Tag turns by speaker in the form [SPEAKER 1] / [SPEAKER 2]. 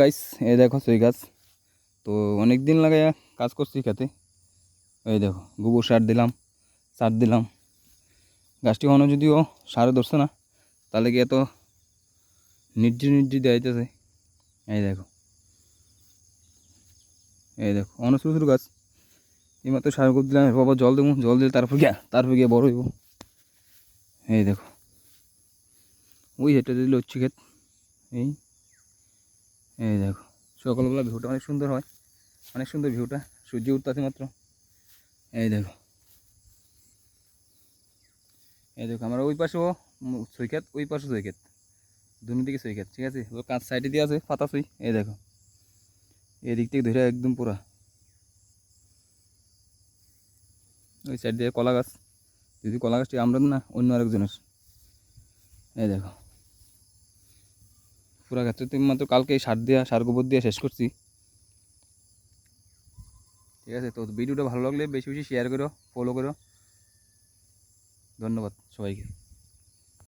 [SPEAKER 1] Guys, এই দেখো সই গাছ। তো অনেক দিন লাগে কাজ করছি খেতে। এই দেখো, গোবর সার দিলাম সার দিলাম। গাছটি অন্য যদিও সারে ধরছে না, তাহলে কি এত নির্জি নির্জি দেয়াইতেছে এই দেখো এই দেখো অন্য ছোটো ছোটো গাছ। এইমাত্র সার করে দিলাম এর বাবা জল দেবো। জল দিলে তারপর গিয়া, তারপর গিয়ে বড় হইব। এই দেখো, ওই হেঁটে দিলে হচ্ছে ক্ষেত এই এই দেখো, সকালবেলা ভিউটা অনেক সুন্দর হয়। অনেক সুন্দর ভিউটা সূর্য উঠতেছে মাত্র। এই দেখো। এই দেখো, আমরা ওই পাশেও সৈকত, ওই পাশে সৈকত। দুনো দিকে সৈকত, ঠিক আছে? ও কাঁচ সাইডে দিয়ে আছে, পাতা সই। এই দেখো। এদিক থেকে ধরে একদম পুরা। ওই সাইড দিয়ে কলা গাছ। যদি কলা গাছটি আমরা না, অন্য আরেকজনের। এই দেখো। পুরা গাছটা তো মাত্র কালকে সার দেওয়া সার গোবর দিয়ে শেষ করছি। ঠিক আছে, তো ভিডিওটা ভালো লাগলে বেশি বেশি শেয়ার করো ফলো করো। ধন্যবাদ সবাইকে।